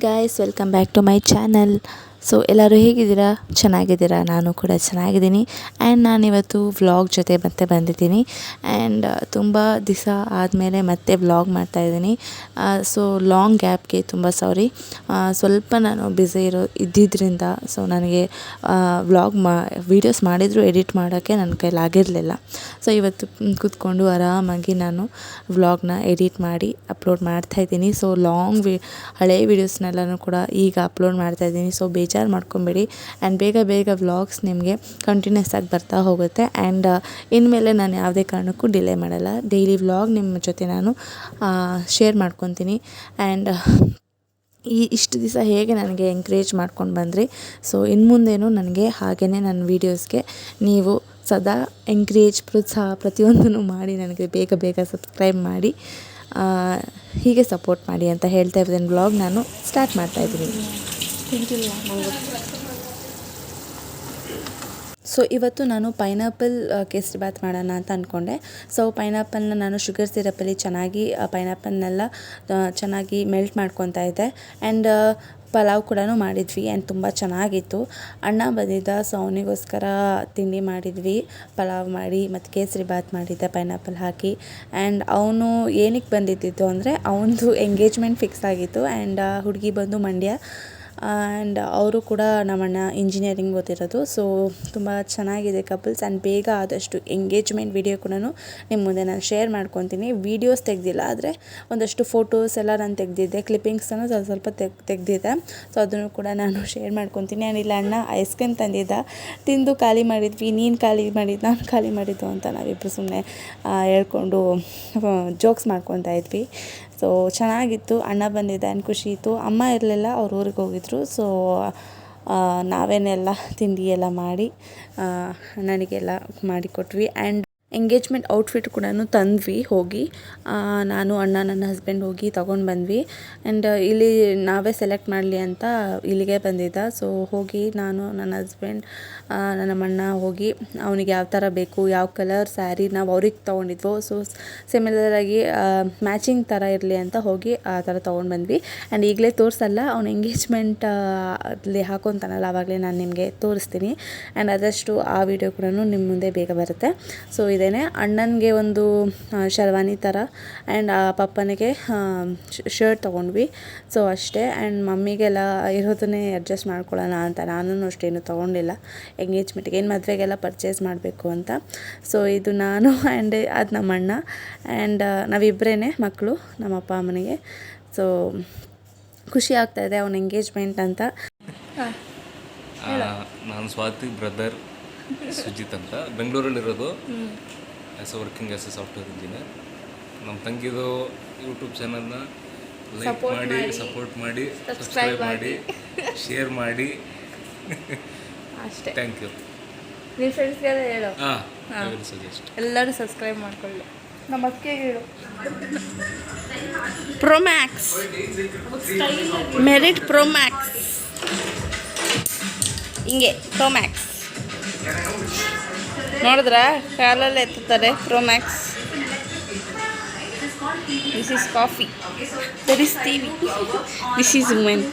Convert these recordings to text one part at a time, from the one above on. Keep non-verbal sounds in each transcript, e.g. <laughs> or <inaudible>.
Guys welcome back to my channel so ಎಲ್ಲರೂ ಹೇಗಿದ್ದೀರಾ? ಚೆನ್ನಾಗಿದ್ದೀರಾ? ನಾನು ಕೂಡ ಚೆನ್ನಾಗಿದ್ದೀನಿ. ಆ್ಯಂಡ್ ನಾನಿವತ್ತು ವ್ಲಾಗ್ ಜೊತೆ ಮತ್ತೆ ಬಂದಿದ್ದೀನಿ. ಆ್ಯಂಡ್ ತುಂಬ ದಿವಸ ಆದಮೇಲೆ ಮತ್ತೆ ವ್ಲಾಗ್ ಮಾಡ್ತಾಯಿದ್ದೀನಿ ಸೊ ಲಾಂಗ್ ಗ್ಯಾಪ್ಗೆ ತುಂಬ ಸಾರಿ ಸ್ವಲ್ಪ ನಾನು ಬ್ಯುಸಿ ಇರೋ ಇದ್ದಿದ್ದರಿಂದ ಸೊ ನನಗೆ ವ್ಲಾಗ್ ಮಾ ವೀಡಿಯೋಸ್ ಮಾಡಿದರೂ ಎಡಿಟ್ ಮಾಡೋಕ್ಕೆ ನನ್ನ ಕೈಲಾಗಿರಲಿಲ್ಲ ಸೊ ಇವತ್ತು ಕೂತ್ಕೊಂಡು ಆರಾಮಾಗಿ ನಾನು ವ್ಲಾಗ್ನ ಎಡಿಟ್ ಮಾಡಿ ಅಪ್ಲೋಡ್ ಮಾಡ್ತಾಯಿದ್ದೀನಿ ಸೊ ಲಾಂಗ್ ವಿ ಹಳೆಯ ವೀಡಿಯೋಸ್ನೆಲ್ಲನೂ ಕೂಡ ಈಗ ಅಪ್ಲೋಡ್ ಮಾಡ್ತಾಯಿದ್ದೀನಿ ಸೊ ಬೇಜಾರು ಮಾಡ್ಕೊಬೇಡಿ. ಆ್ಯಂಡ್ ಬೇಗ ಬೇಗ ವ್ಲಾಗ್ಸ್ ನಿಮಗೆ ಕಂಟಿನ್ಯೂಸ್ ಆಗಿ ಬರ್ತಾ ಹೋಗುತ್ತೆ. ಆ್ಯಂಡ್ ಇನ್ಮೇಲೆ ನಾನು ಯಾವುದೇ ಕಾರಣಕ್ಕೂ ಡಿಲೇ ಮಾಡಲ್ಲ. ಡೈಲಿ ವ್ಲಾಗ್ ನಿಮ್ಮ ಜೊತೆ ನಾನು ಶೇರ್ ಮಾಡ್ಕೊತೀನಿ. ಆ್ಯಂಡ್ ಈ ಇಷ್ಟು ದಿವಸ ಹೇಗೆ ನನಗೆ ಎಂಕರೇಜ್ ಮಾಡ್ಕೊಂಡು ಬಂದ್ರಿ? ಸೊ ಇನ್ನು ಮುಂದೇನು ನನಗೆ ಹಾಗೇ ನನ್ನ ವೀಡಿಯೋಸ್ಗೆ ನೀವು ಸದಾ ಎಂಕರೇಜ್ ಪ್ರೋತ್ಸಾಹ ಪ್ರತಿಯೊಂದನ್ನು ಮಾಡಿ, ನನಗೆ ಬೇಗ ಬೇಗ ಸಬ್ಸ್ಕ್ರೈಬ್ ಮಾಡಿ ಹೀಗೆ ಸಪೋರ್ಟ್ ಮಾಡಿ ಅಂತ ಹೇಳ್ತಾ ಇದ್ದೀನಿ ಬ್ಲಾಗ್ ನಾನು ಸ್ಟಾರ್ಟ್ ಮಾಡ್ತಾಯಿದ್ದೀನಿ ಸೊ ಇವತ್ತು ನಾನು ಪೈನಾಪಲ್ ಕೇಸರಿ ಬಾತ್ ಮಾಡೋಣ ಅಂತ ಅಂದ್ಕೊಂಡೆ ಸೊ ಪೈನಾಪಲ್ನ ನಾನು ಶುಗರ್ ಸಿರಪಲ್ಲಿ ಚೆನ್ನಾಗಿ ಪೈನಾಪಲ್ನೆಲ್ಲ ಚೆನ್ನಾಗಿ ಮೆಲ್ಟ್ ಮಾಡ್ಕೊತಾ ಇದ್ದೆ. ಆ್ಯಂಡ್ ಪಲಾವ್ ಕೂಡ ಮಾಡಿದ್ವಿ ಆ್ಯಂಡ್ ತುಂಬ ಚೆನ್ನಾಗಿತ್ತು. ಅಣ್ಣ ಬಂದಿದ್ದ ಸೊ ಅವನಿಗೋಸ್ಕರ ತಿಂಡಿ ಮಾಡಿದ್ವಿ. ಪಲಾವ್ ಮಾಡಿ ಮತ್ತು ಕೇಸರಿ ಬಾತ್ ಮಾಡಿದ್ದೆ ಪೈನಾಪಲ್ ಹಾಕಿ. ಆ್ಯಂಡ್ ಅವನು ಏನಕ್ಕೆ ಬಂದಿದ್ದಿದ್ದು ಅಂದರೆ, ಅವನದು ಎಂಗೇಜ್ಮೆಂಟ್ <laughs> ಫಿಕ್ಸ್ ಆಗಿತ್ತು. ಆ್ಯಂಡ್ ಹುಡುಗಿ ಬಂದು ಮಂಡ್ಯ ಆ್ಯಂಡ್ ಅವರು ಕೂಡ ನಮ್ಮಣ್ಣ ಇಂಜಿನಿಯರಿಂಗ್ ಓದಿರೋದು. ಸೊ ತುಂಬ ಚೆನ್ನಾಗಿದೆ ಕಪಲ್ಸ್ ಆ್ಯಂಡ್ ಬೇಗ ಆದಷ್ಟು ಎಂಗೇಜ್ಮೆಂಟ್ ವಿಡಿಯೋ ಕೂಡ ನಿಮ್ಮ ಮುಂದೆ ನಾನು ಶೇರ್ ಮಾಡ್ಕೊತೀನಿ. ವೀಡಿಯೋಸ್ ತೆಗೆದಿಲ್ಲ, ಆದರೆ ಒಂದಷ್ಟು ಫೋಟೋಸ್ ಎಲ್ಲ ನಾನು ತೆಗೆದಿದ್ದೆ. ಕ್ಲಿಪ್ಪಿಂಗ್ಸನ್ನು ಸ್ವಲ್ಪ ಸ್ವಲ್ಪ ತೆಗ್, ತೆಗೆದಿದ್ದೆ. ಸೊ ಅದನ್ನು ಕೂಡ ನಾನು ಶೇರ್ ಮಾಡ್ಕೊತೀನಿ. ಆ್ಯಂಡ್ ಇಲ್ಲ ಅಣ್ಣ ಐಸ್ ಕ್ರೀಮ್ ತಂದಿದ್ದ. ತಿಂದು ಖಾಲಿ ಮಾಡಿದ್ವಿ. ನೀನು ಖಾಲಿ ಮಾಡಿದ್ದು ನಾನು ಖಾಲಿ ಮಾಡಿದ್ದು ಅಂತ ನಾವಿಬ್ಬರು ಸುಮ್ಮನೆ ಹೇಳ್ಕೊಂಡು ಜೋಕ್ಸ್ ಮಾಡ್ಕೊತಾ ಇದ್ವಿ. ಸೊ ಚೆನ್ನಾಗಿತ್ತು. ಅಣ್ಣ ಬಂದಿದ್ದ ಆ್ಯಂಡ್ ಖುಷಿ ಇತ್ತು. ಅಮ್ಮ ಇರಲಿಲ್ಲ, ಅವ್ರ ಊರಿಗೆ ಹೋಗಿದ್ರು. ಸೊ ನಾವೇನೆಲ್ಲ ತಿಂಡಿ ಎಲ್ಲ ಮಾಡಿ ನನಗೆಲ್ಲ ಮಾಡಿಕೊಟ್ವಿ. ಆ್ಯಂಡ್ ಎಂಗೇಜ್ಮೆಂಟ್ ಔಟ್ಫಿಟ್ ಕೂಡ ತಂದ್ವಿ, ಹೋಗಿ. ನಾನು, ಅಣ್ಣ, ನನ್ನ ಹಸ್ಬೆಂಡ್ ಹೋಗಿ ತೊಗೊಂಡು ಬಂದ್ವಿ. ಆ್ಯಂಡ್ ಇಲ್ಲಿ ನಾವೇ ಸೆಲೆಕ್ಟ್ ಮಾಡಲಿ ಅಂತ ಇಲ್ಲಿಗೆ ಬಂದಿದ್ದ. ಸೊ ಹೋಗಿ ನಾನು, ನನ್ನ ಹಸ್ಬೆಂಡ್ ನನ್ನ ಅಣ್ಣ ಹೋಗಿ, ಅವನಿಗೆ ಯಾವ ಥರ ಬೇಕು, ಯಾವ ಕಲರ್ ಸ್ಯಾರಿ ನಾವು ಅವ್ರಿಗೆ ತೊಗೊಂಡಿದ್ವು ಸೊ ಸಿಮಿಲರಾಗಿ ಮ್ಯಾಚಿಂಗ್ ಥರ ಇರಲಿ ಅಂತ ಹೋಗಿ ಆ ಥರ ತೊಗೊಂಡು ಬಂದ್ವಿ. ಆ್ಯಂಡ್ ಈಗಲೇ ತೋರಿಸಲ್ಲ, ಅವ್ನು ಎಂಗೇಜ್ಮೆಂಟ್ ಅಲ್ಲಿ ಹಾಕೊತಾನಲ್ಲ ಆವಾಗಲೇ ನಾನು ನಿಮಗೆ ತೋರಿಸ್ತೀನಿ. ಆ್ಯಂಡ್ ಆದಷ್ಟು ಆ ವಿಡಿಯೋ ಕೂಡ ನಿಮ್ಮ ಮುಂದೆ ಬೇಗ ಬರುತ್ತೆ. ಸೊ ಇದೇನೆ ಅಣ್ಣನಿಗೆ ಒಂದು ಶರ್ವಾನಿ ಥರ ಆ್ಯಂಡ್ ಪಪ್ಪನಿಗೆ ಶರ್ಟ್ ತೊಗೊಂಡ್ವಿ. ಸೊ ಅಷ್ಟೇ. ಆ್ಯಂಡ್ ಮಮ್ಮಿಗೆಲ್ಲ ಇರೋದನ್ನೇ ಅಡ್ಜಸ್ಟ್ ಮಾಡ್ಕೊಳ್ಳೋಣ ಅಂತ. ನಾನು ಅಷ್ಟೇನು ತೊಗೊಂಡಿಲ್ಲ. ಎಂಗೇಜ್ಮೆಂಟ್ಗೆ ಏನು ಮದುವೆಗೆಲ್ಲ ಪರ್ಚೇಸ್ ಮಾಡಬೇಕು ಅಂತ. ಸೊ ಇದು ನಾನು <laughs> ಆ್ಯಂಡ್ ಅದು ನಮ್ಮ ಅಣ್ಣ ಆ್ಯಂಡ್ ನಾವಿಬ್ಬರೇ ಮಕ್ಕಳು ನಮ್ಮ ಅಪ್ಪ ಅಮ್ಮನಿಗೆ. ಸೊ ಖುಷಿ ಆಗ್ತಾಯಿದೆ ಅವನ ಎಂಗೇಜ್ಮೆಂಟ್ ಅಂತ. ನಾನು ಸ್ವಾತಿ ಬ್ರದರ್ ಸುಜಿತ್ ಅಂತ. ಬೆಂಗಳೂರಲ್ಲಿರೋದು as a working as a software engineer ನಮ್ಮ ತಂಗಿದು ಯೂಟ್ಯೂಬ್ ಚಾನಲ್ನ ಲೈಕ್ ಮಾಡಿ ಸಪೋರ್ಟ್ ಮಾಡಿ ಸಬ್ಸ್ಕ್ರೈಬ್ ಮಾಡಿ. ಶೇರ್ ಮಾಡಿ. ಅಷ್ಟೇ. ಥ್ಯಾಂಕ್ ಯು ನಿಮ್ಮ ಫ್ರೆಂಡ್ಸ್ಗೆಲ್ಲ ಹೇಳು. ಹಾಂ ಸಜೆಸ್ಟ್ ಎಲ್ಲರೂ ಸಬ್ಸ್ಕ್ರೈಬ್ ಮಾಡ್ಕೊಳ್ಳಿ. ನಮ್ಮ ಅಕ್ಕಿ ಹೇಳು. ಪ್ರೋಮ್ಯಾಕ್ಸ್ ಮೆರಿಟ್ ಪ್ರೋಮ್ಯಾಕ್ಸ್ ಹಿಂಗೆ ಪ್ರೋಮ್ಯಾಕ್ಸ್ ನೋಡಿದ್ರಾ? ಕಾಲಲ್ಲಿ ಎತ್ತುತ್ತಾರೆ pro max this is coffee ತರಿಸ್ತೀವಿ this is men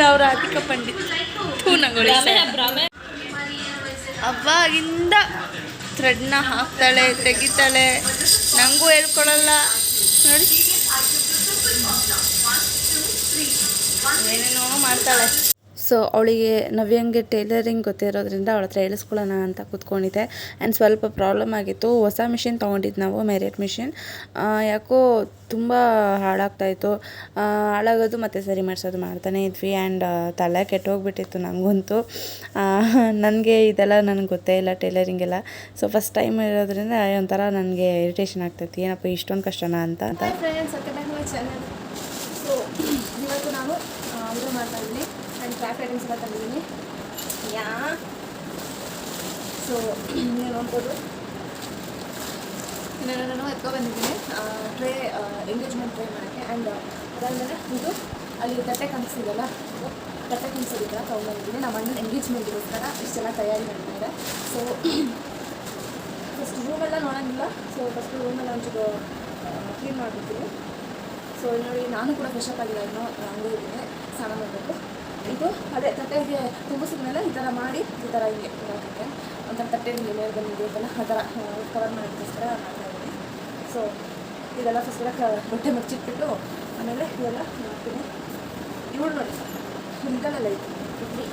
ನಾವು ರಾಧಿಕಾ ಪಂಡಿತ್. ಅವಾಗಿಂದ ಥ್ರೆಡ್ನ ಹಾಕ್ತಾಳೆ, ತೆಗಿತಾಳೆ. ನನಗೂ ಹೇಳ್ಕೊಡಲ್ಲ ನೋಡಿ. ಏನೇನೋ ಮಾಡ್ತಾಳೆ. ಸೊ ಅವಳಿಗೆ ನವ್ಯಂಗೆ ಟೈಲರಿಂಗ್ ಗೊತ್ತಿರೋದ್ರಿಂದ ಅವಳ ಹತ್ರ ಹೇಳಿಸ್ಕೊಳ್ಳೋಣ ಅಂತ ಕೂತ್ಕೊಂಡಿದ್ದೆ. ಆ್ಯಂಡ್ ಸ್ವಲ್ಪ ಪ್ರಾಬ್ಲಮ್ ಆಗಿತ್ತು. ಹೊಸ ಮಿಷಿನ್ ತೊಗೊಂಡಿದ್ದು ನಾವು ಮೆರಿಟ್ ಮಿಷಿನ್ ಯಾಕೋ ತುಂಬ ಹಾಳಾಗ್ತಾಯಿತ್ತು ಹಾಳಾಗೋದು ಮತ್ತು ಸರಿ ಮಾಡಿಸೋದು ಮಾಡ್ತಾನೆ ಇದ್ವಿ. ಆ್ಯಂಡ್ ತಲೆ ಕೆಟ್ಟೋಗ್ಬಿಟ್ಟಿತ್ತು ನನಗಂತೂ ನನಗೆ ಇದೆಲ್ಲ ನನಗೆ ಗೊತ್ತೇ ಇಲ್ಲ ಟೈಲರಿಂಗ್ ಎಲ್ಲ. ಸೊ ಫಸ್ಟ್ ಟೈಮ್ ಇರೋದ್ರಿಂದ ಒಂಥರ ನನಗೆ ಇರಿಟೇಷನ್ ಆಗ್ತೈತಿ. ಏನಪ್ಪ ಇಷ್ಟೊಂದು ಕಷ್ಟನಾ ಅಂತ. ಅಂತ ಸೊ ಇವತ್ತು ನಾನು ಮಾಡ್ತಾ ಕ್ರಾಫ್ಟ್ ಎಲ್ಲ ತಂದಿದ್ದೀನಿ ಯಾ ಸೊ ನೀವು ನೋಡ್ಬೋದು ಇನ್ನೇನು ನಾನು ಎತ್ಕೊ ಬಂದಿದ್ದೀನಿ ಟ್ರೇ ಎಂಗೇಜ್ಮೆಂಟ್ ಟ್ರೇ ಮಾಡೋಕ್ಕೆ ಆ್ಯಂಡ್ ಅದಾದಮೇಲೆ ಇದು ಅಲ್ಲಿ ತಟ್ಟೆ ಕಾಣಿಸ್ತಿದೆಯಲ್ಲ ಇದು ತಟ್ಟೆ ಕಾಣಿಸೋದಕ್ಕೆ ತೊಗೊಂಡ್ಬಂದಿದ್ದೀನಿ ನಮ್ಮ ಅಣ್ಣನ ಎಂಗೇಜ್ಮೆಂಟ್ಗೋಸ್ಕರ ಇಷ್ಟೆಲ್ಲ ತಯಾರಿ ಮಾಡ್ತಿದ್ದಾರೆ ಸೊ ಫಸ್ಟ್ ರೂಮೆಲ್ಲ ನೋಡೋಂಗಿಲ್ಲ ಸೊ ಫಸ್ಟ್ ರೂಮೆಲ್ಲ ಒಂಚೂರು ಕ್ಲೀನ್ ಮಾಡಿಬಿಡ್ತೀನಿ ಸೊ ಇಲ್ಲಿ ನೋಡಿ ನಾನು ಕೂಡ ಫ್ರೆಶ್ ಅಪ್ ಆಗಿಲ್ಲ ಇನ್ನೂ ಹಂಗೆ ಇದ್ದೀನಿ ಸ್ನಾನ ಮಾಡಬೇಕು ಇದು, ಅದೇ ತಟ್ಟೆಗೆ ತುಂಬಿಸಿದ್ಮೇಲೆ ಈ ಥರ ಮಾಡಿ ಈ ಥರ ಹಿಂಗೆ ಹಾಕಕ್ಕೆ ಒಂಥರ ತಟ್ಟೆಗೆ ಮೇಲೆ ಅದೆಲ್ಲ ಆ ಥರ ಕವರ್ ಮಾಡೋದಕ್ಕೋಸ್ಕರ ಮಾಡ್ತಾ ಇದ್ದೀನಿ ಸೊ ಇದೆಲ್ಲ ಫಸ್ಟ್ ಕ, ಬಟ್ಟೆ ಮುಚ್ಚಿಟ್ಬಿಟ್ಟು ಆಮೇಲೆ ಇವೆಲ್ಲ ಮಾಡ್ತೀನಿ. ಇವಳು ನೋಡಿ ಹಿಂದಲೆಲ್ಲ ಇತ್ತು. ಬಿತ್ತಿ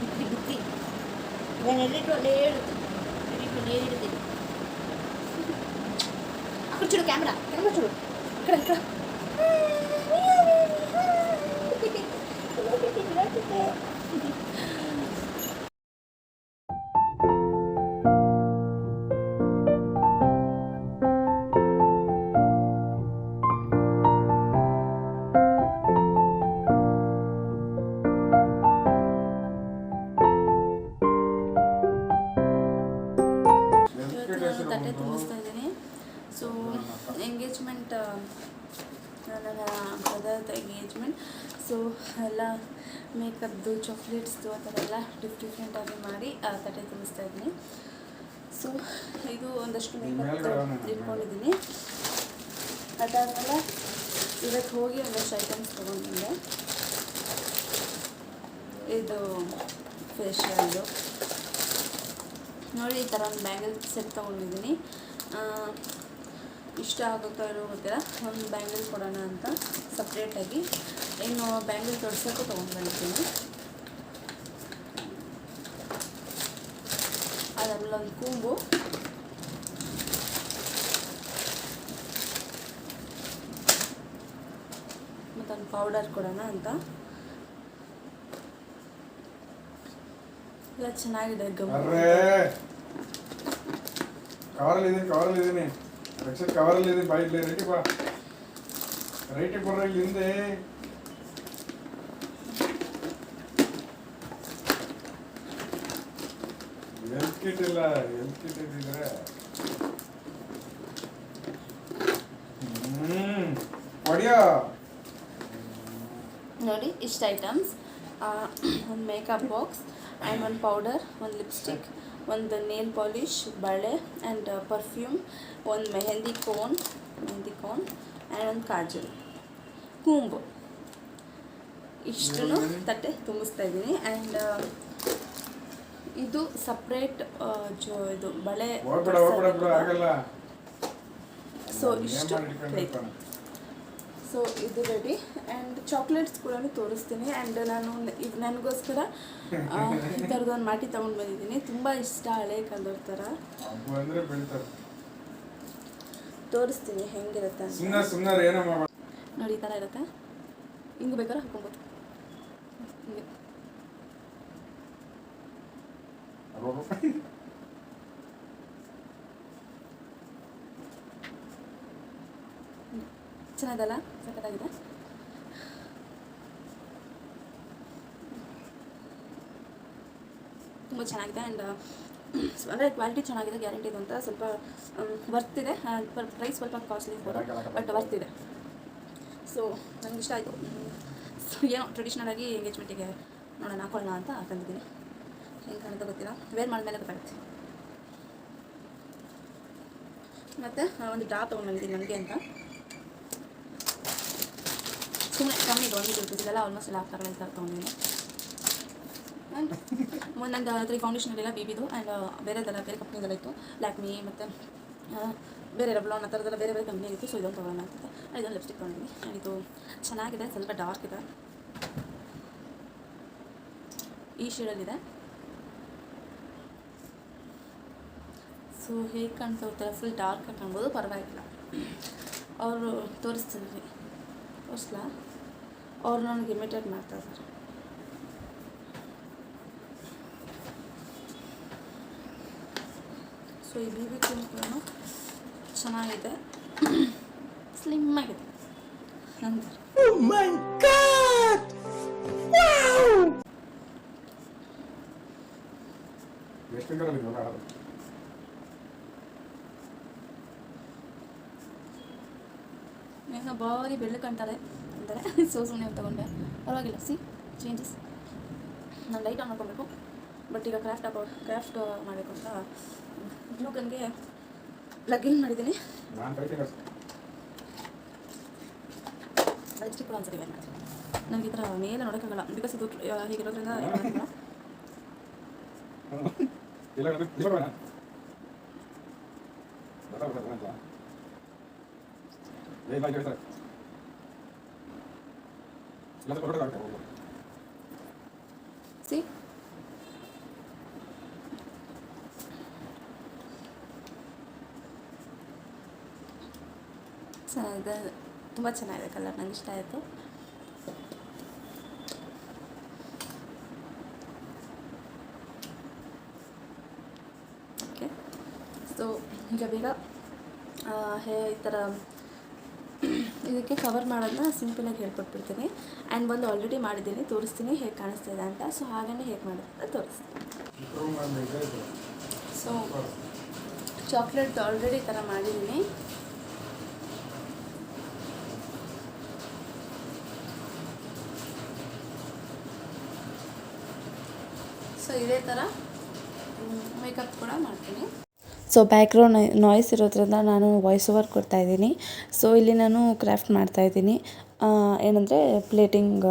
ಬಿತ್ತಿ ಬಿತ್ತಿ. ನಾನು ಎಲ್ಲಿಟ್ಟು ಅಲ್ಲೇ ಇಡುತ್ತೆ ಎಲ್ಲಿಟ್ಟು ಅಲ್ಲೇ ಇಡ್ತೀನಿ ಅಕ್ಕಡೆ ಚೂಡು ಕ್ಯಾಮ್ರಾ. ಕ್ಯಾಮ್ರಾ ಇವತ್ತು ಚಾಕ್ಲೇಟ್ಸ್ದು ಆ ಥರ ಎಲ್ಲ ಡಿಫ್ ಡಿಫ್ರೆಂಟಾಗಿ ಮಾಡಿ ಆ ತಟ್ಟೆ ತುಂಬಿಸ್ತಾ ಇದ್ದೀನಿ. ಸೊ ಇದು ಒಂದಷ್ಟು ಮೇಕಪ್ ಇಟ್ಕೊಂಡಿದ್ದೀನಿ. ಅದಾದಮೇಲೆ ಇವತ್ತು ಹೋಗಿ ಒಂದಷ್ಟು ಐಟಮ್ಸ್ ತೊಗೊಂಡಿದ್ದೆ ಇದು ಫೇಶಿಯಲ್ದು ನೋಡಿ ಈ ಥರ ಒಂದು ಬ್ಯಾಂಗಲ್ ಸೆಟ್ ತೊಗೊಂಡಿದ್ದೀನಿ. ಇಷ್ಟ ಆಗುತ್ತೋ ಇರೋ ಗೊತ್ತಿಲ್ಲ. ಒಂದು ಬ್ಯಾಂಗಲ್ ಕೊಡೋಣ ಅಂತ ಸಪ್ರೇಟಾಗಿ ಇನ್ನು ಬ್ಯಾಂಗಲ್ ತೊಡ್ಸೋಕ್ಕೂ ತೊಗೊಂಡು ಬಂದಿದ್ದೀನಿ ಅದರಲ್ಲಿ ಒಂದು ಕೂಂಬು ಮತ್ತೊಂದು ಪೌಡರ್ ಕೊಡೋಣ ಅಂತ ಎಲ್ಲ ಚೆನ್ನಾಗಿದೆ ಗಮ್ಮು ಅರ್ರೇ ಕವರಲ್ಲಿ ಇದೀನಿ ಕವರಲ್ಲಿ ಇದೀನಿ ರಕ್ಷಿತ್ ಕವರಲ್ಲಿ ಇದೀನಿ ಬಾ ಇಲ್ಲಿ ರೈಟಿಗೆ ಬಾ ರೈಟಿಗೆ ಬರ್ರ ಇಲ್ಲಿ ಹಿಂದೆ ಹೆಲ್ತ್ ಕಿಟ್ ಇಲ್ಲ ಹೆಲ್ತ್ ಕಿಟ್ ಇದ್ದಿದ್ರೆ ಹೊಡಿಯೋ. ನೋಡಿ ಇಷ್ಟು ಐಟಮ್ಸ್ ಒಂದು ಮೇಕಪ್ ಬಾಕ್ಸ್ ಆ್ಯಂಡ್ ಒಂದು ಪೌಡರ್ ಒಂದು ಲಿಪ್ಸ್ಟಿಕ್ ಒಂದು ನೇಲ್ ಪಾಲಿಶ್ ಬಳೆ ಆ್ಯಂಡ್ ಪರ್ಫ್ಯೂಮ್ ಒಂದು mehndi cone mehndi cone and ಒಂದು ಕಾಜಲ್. ಕೂಂಬು. ಇಷ್ಟನ್ನು ತಟ್ಟೆ ತುಂಬಿಸ್ತಾ ಇದ್ದೀನಿ. ಆ್ಯಂಡ್ ಇದು ಸಪ್ರೇಟ್ ಜೋ ಇದು ಬಳೆ ಸೊ ಇಷ್ಟು ಸೊ ಇದು ರೆಡಿ ಆ್ಯಂಡ್ ಚಾಕ್ಲೇಟ್ಸ್ ಕೂಡ ತೋರಿಸ್ತೀನಿ. ಆ್ಯಂಡ್ ನಾನು ಇದು ನನಗೋಸ್ಕರ ಈ ಥರದೊಂದು ಮಾಟಿ ತೊಗೊಂಡು ಬಂದಿದ್ದೀನಿ. ತುಂಬ ಇಷ್ಟ ಹಳೆ ಕಾಲದವ್ರ ಥರ ತೋರಿಸ್ತೀನಿ ಹೆಂಗಿರುತ್ತೆ ನೋಡಿ ಈ ಥರ ಇರುತ್ತೆ. ಹಿಂಗೆ ಬೇಕಾದ್ರೆ ಹಾಕೊಬೋದು ಹಿಂಗೆ ಚೆನ್ನಾಗಲ್ಲ ಸಖತ್ತಾಗಿದೆ. ತುಂಬ ಚೆನ್ನಾಗಿದೆ ಆ್ಯಂಡ್ ಅಂದರೆ ಕ್ವಾಲಿಟಿ ಚೆನ್ನಾಗಿದೆ ಗ್ಯಾರಂಟಿ ಇದು ಅಂತ ಸ್ವಲ್ಪ ವರ್ತ್ ಇದೆ. ಪ್ರೈಸ್ ಸ್ವಲ್ಪ ಕಾಸ್ಟ್ಲಿ ಇರ್ಬೋದು ಬಟ್ ವರ್ತ್ ಇದೆ. ಸೊ ನನಗೆ ಇಷ್ಟ ಆಯಿತು. ಸೊ ಏನೋ ಟ್ರೆಡಿಷ್ನಲ್ ಆಗಿ ಎಂಗೇಜ್ಮೆಂಟಿಗೆ ನೋಡೋಣ, ಹಾಕೊಳ್ಳೋಣ ಅಂತ ತಂದಿದ್ದೀನಿ ಹೆಂಗೆ ಕಾಣುತ್ತೋ ಗೊತ್ತಿಲ್ಲ. ವೇರ್ ಮಾಡಿದ್ಮೇಲೆ ಗೊತ್ತಾಗುತ್ತೆ. ಮತ್ತು ಒಂದು ಡಾ ತೊಗೊಂಡು ನನಗೆ ಅಂತ. ಸುಮ್ಮನೆ ಕಮ್ಮಿ ಒಂದು ಇದೆಲ್ಲ ಆಲ್ಮೋಸ್ಟ್ ಎಲ್ಲ ಹಾಕ್ತಾರೆ ಥರ ತೊಗೊಂಡಿದ್ದೀನಿ ಆ್ಯಂಡ್ ನಂದು ತ್ರೀ ಫೌಂಡೇಶನ್ ಎಲ್ಲ ಆ್ಯಂಡ್ ಬೇರೆದೆಲ್ಲ ಬೇರೆ ಕಂಪ್ನಿದೆಲ್ಲ ಇತ್ತು. ಲ್ಯಾಕ್ಮಿ ಮತ್ತು ಬೇರೆ ರೆಬ್ಲೋನ್ ಆ ಥರದ್ದೆಲ್ಲ ಬೇರೆ ಬೇರೆ ಕಂಪ್ನಿ ಇತ್ತು. ಸೊ ಇದೊಂದು ತೊಗೊಳ್ಳೋಣ ಅಂತ. ಆ್ಯಂಡ್ ಇದೊಂದು ಲಿಪ್ಸ್ಟಿಕ್ ತೊಗೊಂಡಿದ್ದೀನಿ. ಆ್ಯಂಡ್ ಇದು ಚೆನ್ನಾಗಿದೆ. ಸ್ವಲ್ಪ ಡಾರ್ಕ್ ಇದೆ. ಈ ಶೇಡಲ್ಲಿದೆ ಸೊ ಹೇಗೆ ಕಾಣ್ತಾ ಹೋಗ್ತಾರೆ ಫುಲ್ ಡಾರ್ಕ್ ಕಾಣ್ಬೋದು ಪರವಾಗಿಲ್ಲ. ಅವರು ತೋರಿಸ್ತೀನಿ ತೋರಿಸ್ಲಾ? ಅವ್ರು ನನಗೆ ಇಮಿಟೇಟ್ ಮಾಡ್ತಾ ಇದ್ದಾರೆ ಸೊ ಈ ಬಿ ಬಿ ಕ್ರೀಮ್ ಕೂಡ ಚೆನ್ನಾಗಿದೆ. ಸ್ಲಿಮ್ ಆಗಿದೆ. ನಂತರ ಎಷ್ಟು ಏನೋ ಭಾರಿ ಬೆಳ್ಳು ಕಾಣ್ತಾರೆ ಅಂತಾರೆ ಸೊ ಸುಮ್ಮನೆ ತಗೊಂಡೆ. ಪರವಾಗಿಲ್ಲ. ಸಿ ಚೇಂಜಸ್ ನಾನು ಲೈಟ್ ಆನ್ ಮಾಡ್ಕೊಬೇಕು. ಬಟ್ ಈಗ ಕ್ರಾಫ್ಟ್ ಹಾಕೋ ಕ್ರಾಫ್ಟ್ ಮಾಡಬೇಕು ಅಂತ. ಗ್ಲೂಗನ್ಗೆ ಲಗ್ಗಿನ್ ಮಾಡಿದ್ದೀನಿ. ನಾನು ಲಿಪ್ಸ್ಟಿಕ್ ಕೂಡ ಒಂದ್ಸರಿ ವೇರ್ ಮಾಡ್ತೀನಿ ನನಗೆ ಈ ಥರ ಮೇಲೆ ನೋಡೋಕ್ಕಾಗಲ್ಲ ಬಿಕಾಸ್ ಇದು ಹೀಗಿರೋದ್ರಿಂದ ಏನು ಮಾಡೋಕ್ಕಾಗಲ್ಲ. <laughs> ಏ ಬಾಯ್ ಕೇಳ್ತಾರೆ ಇಲ್ಲ ಹೊರಗಡೆ ಹೋಗ್ಬೋದು ಸಿ ಚೆನ್ನಾಗಿದೆ ತುಂಬ ಚೆನ್ನಾಗಿದೆ ಕಲರ್ ನಂಗೆ ಇಷ್ಟ ಆಯಿತು ಓಕೆ ಸೊ ಈಗ ಬೇಗ ಆ, ಹೇ ಈ ಥರ ಇದಕ್ಕೆ ಕವರ್ ಮಾಡೋದನ್ನ ಸಿಂಪಲಾಗಿ ಹೇಳ್ಕೊಟ್ಬಿಡ್ತೀನಿ. ಆ್ಯಂಡ್ ಒಂದು ಆಲ್ರೆಡಿ ಮಾಡಿದ್ದೀನಿ, ತೋರಿಸ್ತೀನಿ ಹೇಗೆ ಕಾಣಿಸ್ತಾ ಇದೆ ಅಂತ. ಸೊ ಹಾಗೇ ಹೇಗೆ ಮಾಡೋದು ಅಂತ ತೋರಿಸ್ತೀನಿ ಸೊ ಚಾಕ್ಲೇಟ್ ಆಲ್ರೆಡಿ ಥರ ಮಾಡಿದ್ದೀನಿ. ಸೊ ಇದೇ ಥರ ಮೇಕಪ್ ಕೂಡ ಮಾಡ್ತೀನಿ. ಸೊ ಬ್ಯಾಕ್ಗ್ರೌಂಡ್ ನಾಯ್ಸ್ ಇರೋದ್ರಿಂದ ನಾನು ವಾಯ್ಸ್ ಓವರ್ ಕೊಡ್ತಾಯಿದ್ದೀನಿ ಸೊ ಇಲ್ಲಿ ನಾನು ಕ್ರಾಫ್ಟ್ ಮಾಡ್ತಾ ಇದ್ದೀನಿ. ಏನಂದರೆ ಪ್ಲೇಟಿಂಗ್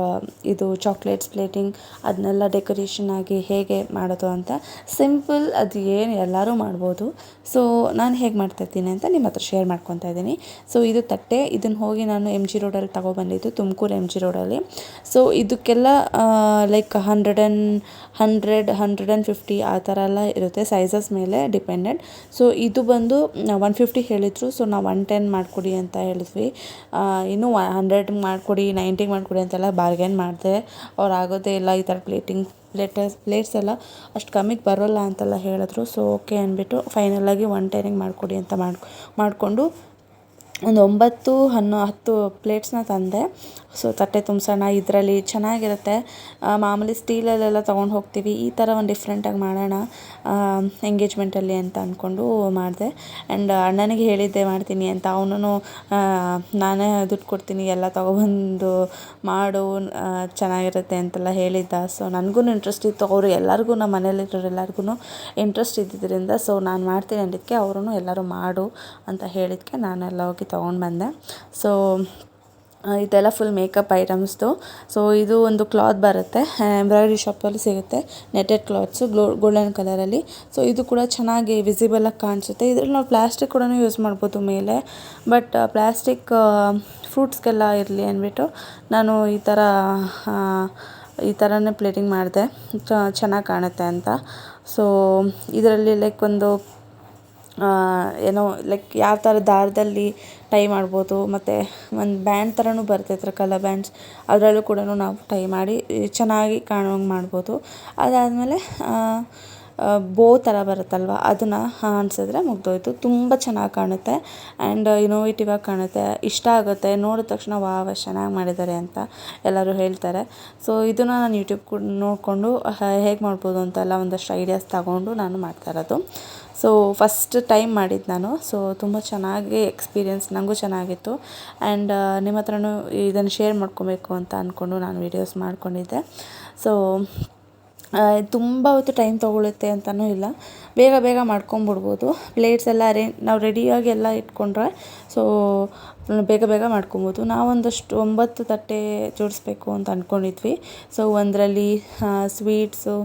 ಇದು ಚಾಕ್ಲೇಟ್ಸ್ ಪ್ಲೇಟಿಂಗ್ ಅದನ್ನೆಲ್ಲ ಡೆಕೋರೇಷನ್ ಆಗಿ ಹೇಗೆ ಮಾಡೋದು ಅಂತ ಸಿಂಪಲ್ ಅದು ಏನು ಎಲ್ಲರೂ ಮಾಡ್ಬೋದು. ಸೊ ನಾನು ಹೇಗೆ ಮಾಡ್ತಾಯಿದ್ದೀನಿ ಅಂತ ನಿಮ್ಮ ಹತ್ರ ಶೇರ್ ಮಾಡ್ಕೊತಾ ಇದ್ದೀನಿ. ಸೊ ಇದು ತಟ್ಟೆ ಇದನ್ನು ಹೋಗಿ ನಾನು ಎಂ ಜಿ ರೋಡಲ್ಲಿ ತಗೊಬಂದಿದ್ದು ತುಮಕೂರು ಎಂ ಜಿ ರೋಡಲ್ಲಿ ಸೊ ಇದಕ್ಕೆಲ್ಲ like hundred and hundred hundred and fifty ಆ ಥರ ಎಲ್ಲ ಇರುತ್ತೆ ಸೈಜಸ್ ಮೇಲೆ ಡಿಪೆಂಡೆಂಟ್ ಸೊ ಇದು ಬಂದು ಒನ್ ಫಿಫ್ಟಿ ಹೇಳಿದರು ಸೊ ನಾವು ಒನ್ ಟೆನ್ ಮಾಡಿಕೊಡಿ ಅಂತ ಹೇಳಿದ್ವಿ. ಇನ್ನೂ ಹಂಡ್ರೆಡ್ ಮಾಡಿಕೊಡಿ ನೈಂಟಿಗೆ ಮಾಡಿಕೊಡಿ ಅಂತೆಲ್ಲ ಬಾರ್ಗೇನ್ ಮಾಡಿದೆ. ಅವ್ರು ಆಗೋದೇ ಇಲ್ಲ ಈ ಥರ ಪ್ಲೇಟಿಂಗ್ ಪ್ಲೇಟಸ್ ಪ್ಲೇಟ್ಸ್ ಎಲ್ಲ. ಅಷ್ಟು ಕಮ್ಮಿಗೆ ಬರೋಲ್ಲ ಅಂತೆಲ್ಲ ಹೇಳಿದ್ರು. ಸೊ ಓಕೆ ಅಂದ್ಬಿಟ್ಟು ಫೈನಲಾಗಿ ಒನ್ ಟೆನಿಗೆ ಮಾಡಿಕೊಡಿ ಅಂತ ಮಾಡಿ ಮಾಡಿಕೊಂಡು ಒಂದು ಒಂಬತ್ತು, ಹನ್ನೊ, ಹತ್ತು ಪ್ಲೇಟ್ಸ್ನ ತಂದೆ. ಸೊ ತಟ್ಟೆ ತುಂಬಿಸೋಣ, ಇದರಲ್ಲಿ ಚೆನ್ನಾಗಿರುತ್ತೆ. ಮಾಮೂಲಿ ಸ್ಟೀಲಲ್ಲೆಲ್ಲ ತೊಗೊಂಡು ಹೋಗ್ತೀವಿ. ಈ ಥರ ಒಂದು ಡಿಫ್ರೆಂಟಾಗಿ ಮಾಡೋಣ ಎಂಗೇಜ್ಮೆಂಟಲ್ಲಿ ಅಂತ ಅಂದ್ಕೊಂಡು ಮಾಡಿದೆ. ಆ್ಯಂಡ್ ಅಣ್ಣನಿಗೆ ಹೇಳಿದ್ದೆ, ಮಾಡ್ತೀನಿ ಅಂತ. ಅವನು ನಾನೇ ದುಡ್ಡು ಕೊಡ್ತೀನಿ, ಎಲ್ಲ ತೊಗೊಬಂದು ಮಾಡು ಚೆನ್ನಾಗಿರುತ್ತೆ ಅಂತೆಲ್ಲ ಹೇಳಿದ್ದ. ಸೊ ನನಗೂ ಇಂಟ್ರೆಸ್ಟ್ ಇತ್ತು. ಅವರು ಎಲ್ಲರಿಗೂ ನಮ್ಮ ಮನೇಲಿರೋರು ಎಲ್ಲರಿಗೂ ಇಂಟ್ರೆಸ್ಟ್ ಇದ್ದಿದ್ದರಿಂದ ಸೊ ನಾನು ಮಾಡ್ತೀನಿ ಅಂದಿದ್ದಕ್ಕೆ ಅವರು ಎಲ್ಲರೂ ಮಾಡು ಅಂತ ಹೇಳಿದ್ದಕ್ಕೆ ನಾನೆಲ್ಲ ಹೋಗಿ ತೊಗೊಂಡು ಬಂದೆ. ಸೊ ಇದೆಲ್ಲ ಫುಲ್ ಮೇಕಪ್ ಐಟಮ್ಸ್ದು ಸೊ ಇದು ಒಂದು ಕ್ಲಾತ್ ಬರುತ್ತೆ. ಎಂಬ್ರಾಯ್ಡ್ರಿ ಶಾಪಲ್ಲಿ ಸಿಗುತ್ತೆ. ನೆಟೆಡ್ ಕ್ಲಾತ್ಸು ಗ್ಲೋ ಗೋಲ್ಡನ್ ಕಲರಲ್ಲಿ ಸೊ ಇದು ಕೂಡ ಚೆನ್ನಾಗಿ ವಿಸಿಬಲಾಗಿ ಕಾಣಿಸುತ್ತೆ. ಇದ್ರಲ್ಲಿ ನಾವು ಪ್ಲಾಸ್ಟಿಕ್ ಕೂಡ ಯೂಸ್ ಮಾಡ್ಬೋದು ಮೇಲೆ. ಬಟ್ ಪ್ಲಾಸ್ಟಿಕ್ ಫ್ರೂಟ್ಸ್ಗೆಲ್ಲ ಇರಲಿ ಅಂದ್ಬಿಟ್ಟು ನಾನು ಈ ಥರ ಈ ಥರನೇ ಪ್ಲೇಟಿಂಗ್ ಮಾಡಿದೆ. ಚೆನ್ನಾಗಿ ಕಾಣುತ್ತೆ ಅಂತ. ಸೊ ಇದರಲ್ಲಿ ಲೈಕ್ ಒಂದು ಏನೋ ಲೈಕ್ ಯಾವ ಥರ ದಾರದಲ್ಲಿ ಟೈ ಮಾಡ್ಬೋದು, ಮತ್ತು ಒಂದು ಬ್ಯಾಂಡ್ ಥರನೂ ಬರ್ತೈತ್ರ ಕಲರ್ ಬ್ಯಾಂಡ್ಸ್ ಅದರಲ್ಲೂ ಕೂಡ ನಾವು ಟೈ ಮಾಡಿ ಚೆನ್ನಾಗಿ ಕಾಣೋಂಗೆ ಮಾಡ್ಬೋದು. ಅದಾದಮೇಲೆ ಬೋ ಥರ ಬರುತ್ತಲ್ವ, ಅದನ್ನು ಅನ್ಸಿದ್ರೆ ಮುಗ್ದೋಯ್ತು. ತುಂಬ ಚೆನ್ನಾಗಿ ಕಾಣುತ್ತೆ ಆ್ಯಂಡ್ ಇನೋವೇಟಿವಾಗಿ ಕಾಣುತ್ತೆ, ಇಷ್ಟ ಆಗುತ್ತೆ. ನೋಡಿದ ತಕ್ಷಣ, ವಾವ್ ಚೆನ್ನಾಗಿ ಮಾಡಿದ್ದಾರೆ ಅಂತ ಎಲ್ಲರೂ ಹೇಳ್ತಾರೆ. ಸೊ ಇದನ್ನು ನಾನು ಯೂಟ್ಯೂಬ್ ಕೂಡ ನೋಡಿಕೊಂಡು ಹೇಗೆ ಮಾಡ್ಬೋದು ಅಂತೆಲ್ಲ ಒಂದಷ್ಟು ಐಡಿಯಾಸ್ ತಗೊಂಡು ನಾನು ಮಾಡ್ತಾ ಇರೋದು. ಸೊ ಫಸ್ಟ್ ಟೈಮ್ ಮಾಡಿದ್ದು ನಾನು. ಸೊ ತುಂಬ ಚೆನ್ನಾಗಿ ಎಕ್ಸ್ಪೀರಿಯನ್ಸ್ ನನಗೂ ಚೆನ್ನಾಗಿತ್ತು. ಆ್ಯಂಡ್ ನಿಮ್ಮ ಹತ್ರನೂ ಇದನ್ನು ಶೇರ್ ಮಾಡ್ಕೊಬೇಕು ಅಂತ ಅಂದ್ಕೊಂಡು ನಾನು ವೀಡಿಯೋಸ್ ಮಾಡ್ಕೊಂಡಿದ್ದೆ. ಸೊ ತುಂಬ ಹೊತ್ತು ಟೈಮ್ ತೊಗೊಳುತ್ತೆ ಅಂತಲೂ ಇಲ್ಲ. ಬೇಗ ಬೇಗ ಮಾಡ್ಕೊಂಬಿಡ್ಬೋದು. ಪ್ಲೇಟ್ಸ್ ಎಲ್ಲ ಅರೇ ನಾವು ರೆಡಿಯಾಗಿ ಎಲ್ಲ ಇಟ್ಕೊಂಡ್ರೆ ಸೊ ಬೇಗ ಬೇಗ ಮಾಡ್ಕೊಬೋದು. ನಾವೊಂದಷ್ಟು ಒಂಬತ್ತು ತಟ್ಟೆ ಜೋಡಿಸ್ಬೇಕು ಅಂತ ಅಂದ್ಕೊಂಡಿದ್ವಿ ಸೊ ಒಂದರಲ್ಲಿ ಸ್ವೀಟ್ಸು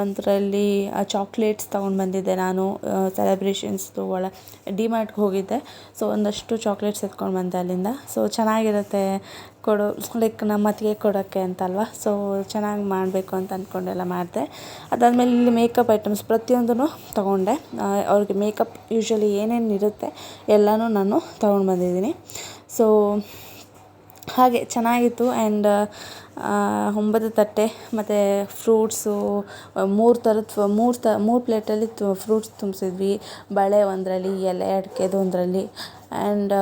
ಒಂದರಲ್ಲಿ ಚಾಕ್ಲೇಟ್ಸ್ ತೊಗೊಂಡು ಬಂದಿದ್ದೆ ನಾನು. ಸೆಲೆಬ್ರೇಷನ್ಸ್ದು ಒಳ ಡಿಮಾರ್ಟ್ಗೆ ಹೋಗಿದ್ದೆ. ಸೊ ಒಂದಷ್ಟು ಚಾಕ್ಲೇಟ್ಸ್ ಎತ್ಕೊಂಡು ಬಂದೆ ಅಲ್ಲಿಂದ. ಸೊ ಚೆನ್ನಾಗಿರುತ್ತೆ. ಕೊಡೋ ಲೈಕ್ ನಮ್ಮ ಅತ್ತಿಗೆ ಕೊಡೋಕ್ಕೆ ಅಂತಲ್ವ? ಸೊ ಚೆನ್ನಾಗಿ ಮಾಡಬೇಕು ಅಂತ ಅಂದ್ಕೊಂಡೆಲ್ಲ ಮಾಡಿದೆ. ಅದಾದಮೇಲೆ ಇಲ್ಲಿ ಮೇಕಪ್ ಐಟಮ್ಸ್ ಪ್ರತಿಯೊಂದೂ ತೊಗೊಂಡೆ. ಅವ್ರಿಗೆ ಮೇಕಪ್ ಯೂಶ್ವಲಿ ಏನೇನು ಇರುತ್ತೆ ಎಲ್ಲನೂ ನಾನು ತೊಗೊಂಡು ಬಂದಿದ್ದೀನಿ. ಸೊ ಹಾಗೆ ಚೆನ್ನಾಗಿತ್ತು ಆ್ಯಂಡ್ ಒಂಬತ್ತು ತಟ್ಟೆ, ಮತ್ತು ಫ್ರೂಟ್ಸು ಮೂರು ಥರದ ಮೂರು ತ, ಮೂರು ಪ್ಲೇಟಲ್ಲಿ ತು ಫ್ರೂಟ್ಸ್ ತುಂಬಿಸಿದ್ವಿ. ಬಳೆ ಒಂದರಲ್ಲಿ, ಎಲೆ, ಅಡಿಕೆದು ಒಂದರಲ್ಲಿ. ಆ್ಯಂಡ್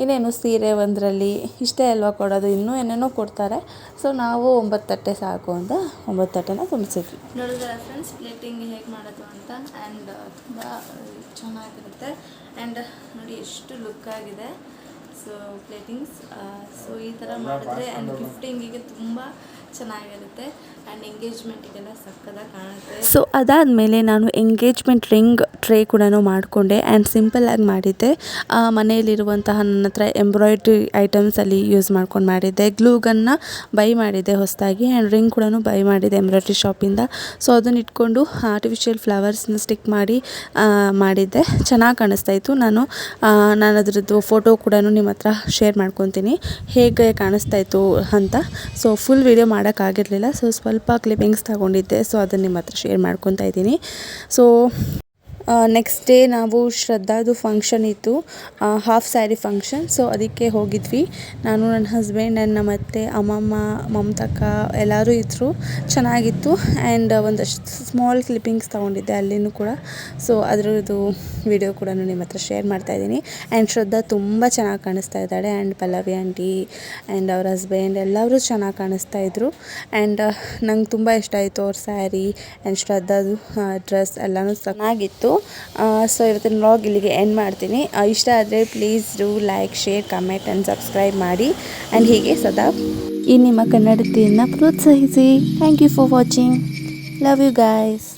ಇನ್ನೇನು ಸೀರೆ ಒಂದರಲ್ಲಿ ಇಷ್ಟೇ ಅಲ್ವಾ ಕೊಡೋದು? ಇನ್ನೂ ಏನೇನೋ ಕೊಡ್ತಾರೆ. ಸೊ ನಾವು ಒಂಬತ್ತು ತಟ್ಟೆ ಸಾಕು ಅಂತ ಒಂಬತ್ತು ತಟ್ಟೆನ ತುಂಬಿಸಿದ್ವಿ. ನೋಡಿದ್ರೆ ಫ್ರೆಂಡ್ಸ್ ಪ್ಲೇಟಿಂಗ್ ಹೇಗೆ ಮಾಡೋದು ಅಂತ? ಆ್ಯಂಡ್ ತುಂಬ ಚೆನ್ನಾಗಿರುತ್ತೆ. ಆ್ಯಂಡ್ ನೋಡಿ ಎಷ್ಟು ಲುಕ್ ಆಗಿದೆ. ಸೊ ಪ್ಲೇಟಿಂಗ್ಸ್ ಸೊ ಈ ಥರ ಮಾಡಿದ್ರೆ ಆ್ಯಂಡ್ ಗಿಫ್ಟಿಂಗಿಗೆ ತುಂಬ ಚೆನ್ನಾಗಿರುತ್ತೆ. ಆ್ಯಂಡ್ ಕಾಣುತ್ತೆ. ಸೊ ಅದಾದಮೇಲೆ ನಾನು ಎಂಗೇಜ್ಮೆಂಟ್ ರಿಂಗ್ ಟ್ರೇ ಕೂಡ ಮಾಡಿಕೊಂಡೆ ಆ್ಯಂಡ್ ಸಿಂಪಲ್ಲಾಗಿ ಮಾಡಿದ್ದೆ. ಮನೆಯಲ್ಲಿರುವಂತಹ ನನ್ನ ಹತ್ರ ಎಂಬ್ರಾಯ್ಡ್ರಿ ಐಟಮ್ಸಲ್ಲಿ ಯೂಸ್ ಮಾಡ್ಕೊಂಡು ಮಾಡಿದ್ದೆ. ಗ್ಲೂಗನ್ನು ಬೈ ಮಾಡಿದ್ದೆ ಹೊಸದಾಗಿ ಆ್ಯಂಡ್ ರಿಂಗ್ ಕೂಡ ಬೈ ಮಾಡಿದ್ದೆ ಎಂಬ್ರಾಯ್ಡ್ರಿ ಶಾಪಿಂದ ಸೊ ಅದನ್ನ ಇಟ್ಕೊಂಡು ಆರ್ಟಿಫಿಷಿಯಲ್ ಫ್ಲವರ್ಸ್ನ ಸ್ಟಿಕ್ ಮಾಡಿ ಮಾಡಿದ್ದೆ. ಚೆನ್ನಾಗಿ ಕಾಣಿಸ್ತಾ ಇತ್ತು. ನಾನು ನಾನು ಅದರದ್ದು ಫೋಟೋ ಕೂಡ ನಿಮ್ಮ ಹತ್ರ ಶೇರ್ ಮಾಡ್ಕೊತೀನಿ. ಹೇಗೆ ಕಾಣಿಸ್ತಾ ಇತ್ತು ಅಂತ. ಸೊ ಫುಲ್ ವಿಡಿಯೋ ಮಾಡೋಕ್ಕಾಗಿರಲಿಲ್ಲ ಸೊ ಸ್ವಲ್ಪ ಕ್ಲಿಪ್ಪಿಂಗ್ಸ್ ತಗೊಂಡಿದ್ದೆ ಸೊ ಅದನ್ನು ನಿಮ್ಮ ಹತ್ರ ಶೇರ್ ಮಾಡ್ಕೊತಾ ಇದ್ದೀನಿ. ಸೊ ನೆಕ್ಸ್ಟ್ ಡೇ ನಾವು ಶ್ರದ್ಧಾದು ಫಂಕ್ಷನ್ ಇತ್ತು. ಹಾಫ್ ಸ್ಯಾರಿ ಫಂಕ್ಷನ್ ಸೊ ಅದಕ್ಕೆ ಹೋಗಿದ್ವಿ. ನಾನು, ನನ್ನ ಹಸ್ಬೆಂಡ್ ಆ್ಯಂಡ್ ನಮ್ಮ ಅತ್ತೆ, ಅಮ್ಮಮ್ಮ, ಮಮತಕ್ಕ ಎಲ್ಲರೂ ಇದ್ದರು ಚೆನ್ನಾಗಿತ್ತು. ಆ್ಯಂಡ್ ಒಂದಷ್ಟು ಸ್ಮಾಲ್ ಕ್ಲಿಪ್ಪಿಂಗ್ಸ್ ತೊಗೊಂಡಿದ್ದೆ ಅಲ್ಲಿನೂ ಕೂಡ. ಸೊ ಅದರದ್ದು ವಿಡಿಯೋ ಕೂಡ ನಿಮ್ಮ ಹತ್ರ ಶೇರ್ ಮಾಡ್ತಾ ಇದ್ದೀನಿ. ಆ್ಯಂಡ್ ಶ್ರದ್ಧಾ ತುಂಬ ಚೆನ್ನಾಗಿ ಕಾಣಿಸ್ತಾ ಇದ್ದಾಳೆ. ಆ್ಯಂಡ್ ಪಲ್ಲವಿ ಆಂಟಿ ಆ್ಯಂಡ್ ಅವ್ರ ಹಸ್ಬೆಂಡ್ ಎಲ್ಲರೂ ಚೆನ್ನಾಗಿ ಕಾಣಿಸ್ತಾ ಇದ್ದರು ಆ್ಯಂಡ್ ನಂಗೆ ತುಂಬ ಇಷ್ಟ ಆಯಿತು ಅವ್ರ ಸ್ಯಾರಿ ಆ್ಯಂಡ್ ಶ್ರದ್ಧಾದು ಡ್ರೆಸ್ ಎಲ್ಲನೂ ಚೆನ್ನಾಗಿತ್ತು. ಸೊ ಇವತ್ತಿನ ವ್ಲಾಗ್ ಇಲ್ಲಿಗೆ ಎಂಡ್ ಮಾಡ್ತೀನಿ. ಇಷ್ಟ ಆದರೆ please do like share comment and subscribe ಮಾಡಿ. ಆ್ಯಂಡ್ ಹೀಗೆ ಸದಾ ಈ ನಿಮ್ಮ ಕನ್ನಡತಿಯನ್ನು ಪ್ರೋತ್ಸಾಹಿಸಿ. Thank you for watching love you guys